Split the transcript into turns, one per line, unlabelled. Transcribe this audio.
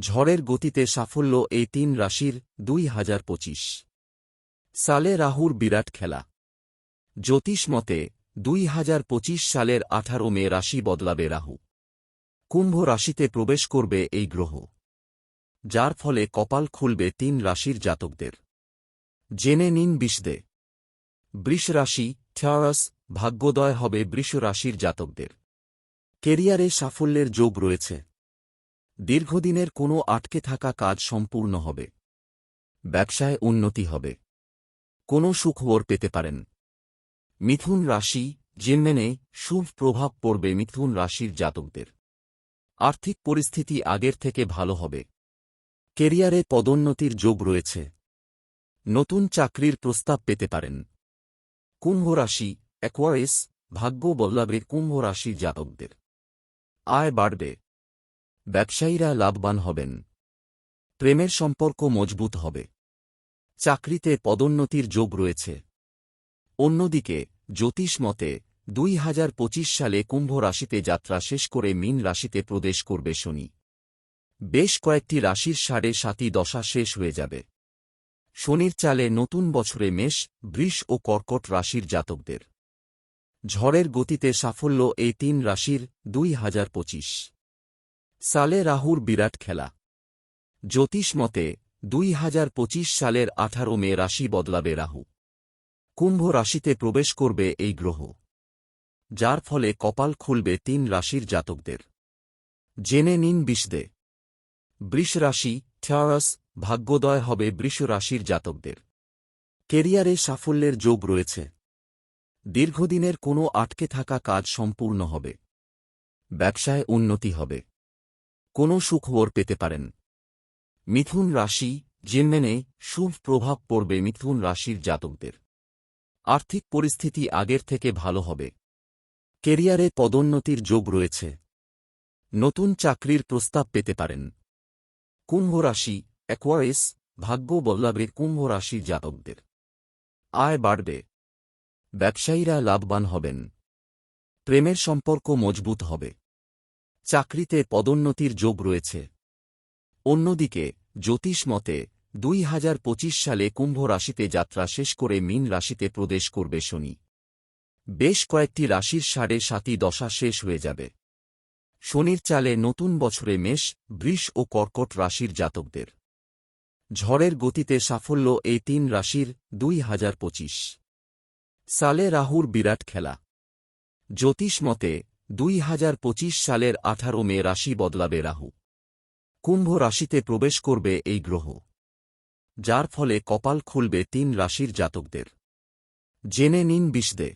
ঝড়ের গতিতে সাফল্য এই তিন রাশির দুই হাজার পঁচিশ। সালে রাহুর বিরাট খেলা। জ্যোতিষ মতে, দুই হাজার পঁচিশ সালের আঠারো মে রাশি বদলাবে রাহু। কুম্ভ রাশিতে প্রবেশ করবে এই গ্রহ। যার ফলে কপাল খুলবে তিন রাশির জাতকদের। জেনে নিন বিষদে। বৃষ রাশি ভাগ্যোদয় হবে বৃষ রাশির জাতকদের। কেরিয়ারে সাফল্যের যোগ রয়েছে। দীর্ঘদিনের কোনো আটকে থাকা কাজ সম্পূর্ণ হবে। ব্যবসায় উন্নতি হবে। কোনো সুখবর পেতে পারেন। মিথুন রাশি, জেনমেনে শুভ প্রভাব পড়বে মিথুন রাশির জাতকদের। আর্থিক পরিস্থিতি আগের থেকে ভালো হবে। কেরিয়ারে পদোন্নতির যোগ রয়েছে। নতুন চাকরির প্রস্তাব পেতে পারেন। কুম্ভ রাশি অ্যাকোয়ারিস ভাগ্য বদলাবে কুম্ভ রাশির জাতকদের। আয় বাড়বে। ব্যবসায়ীরা লাভবান হবেন। প্রেমের সম্পর্ক মজবুত হবে। চাকরিতে পদোন্নতির যোগ রয়েছে। অন্যদিকে, জ্যোতিষ মতে, দুই হাজার পঁচিশ সালে কুম্ভ রাশিতে যাত্রা শেষ করে মিন রাশিতে প্রবেশ করবে শনি। বেশ কয়েকটি রাশির সাড়ে সাতি দশা শেষ হয়ে যাবে। শনির চালে নতুন বছরে মেষ, বৃষ ও কর্কট রাশির জাতকদের। ঝড়ের গতিতে সাফল্য এই তিন রাশির দুই হাজার পঁচিশ। সালে রাহুর বিরাট খেলা। জ্যোতিষ মতে, দুই হাজার পঁচিশ সালের আঠারো মে রাশি বদলাবে রাহু। কুম্ভ রাশিতে প্রবেশ করবে এই গ্রহ। যার ফলে কপাল খুলবে তিন রাশির জাতকদের। জেনে নিন বিষদে। বৃষ রাশি ভাগ্যোদয় হবে বৃষ রাশির জাতকদের। কেরিয়ারে সাফল্যের যোগ রয়েছে। দীর্ঘদিনের কোনো আটকে থাকা কাজ সম্পূর্ণ হবে। ব্যবসায় উন্নতি হবে। কোনো সুখবর পেতে পারেন। মিথুন রাশি, জেনমেনে শুভ প্রভাব পড়বে মিথুন রাশির জাতকদের। আর্থিক পরিস্থিতি আগের থেকে ভালো হবে। কেরিয়ারে পদোন্নতির যোগ রয়েছে। নতুন চাকরির প্রস্তাব পেতে পারেন। কুম্ভ রাশি অ্যাকোয়ারিস ভাগ্য বদলাবে কুম্ভ রাশির জাতকদের। আয় বাড়বে। ব্যবসায়ীরা লাভবান হবেন। প্রেমের সম্পর্ক মজবুত হবে। চাকরিতে পদোন্নতির যোগ রয়েছে। অন্যদিকে, জ্যোতিষ মতে, দুই হাজার পঁচিশ সালে কুম্ভ রাশিতে যাত্রা শেষ করে মিন রাশিতে প্রবেশ করবে শনি। বেশ কয়েকটি রাশির সাড়ে সাতি দশা শেষ হয়ে যাবে। শনির চালে নতুন বছরে মেষ, বৃষ ও কর্কট রাশির জাতকদের। ঝড়ের গতিতে সাফল্য এই তিন রাশির দুই হাজার পঁচিশ। সালে রাহুর বিরাট খেলা। জ্যোতিষ মতে দুই হাজার পঁচিশ সালের আঠারো মে রাশি বদলাবে রাহু। কুম্ভ রাশিতে প্রবেশ করবে এই গ্রহ, যার ফলে কপাল খুলবে তিন রাশির জাতকদের। জেনে নিন বিশদে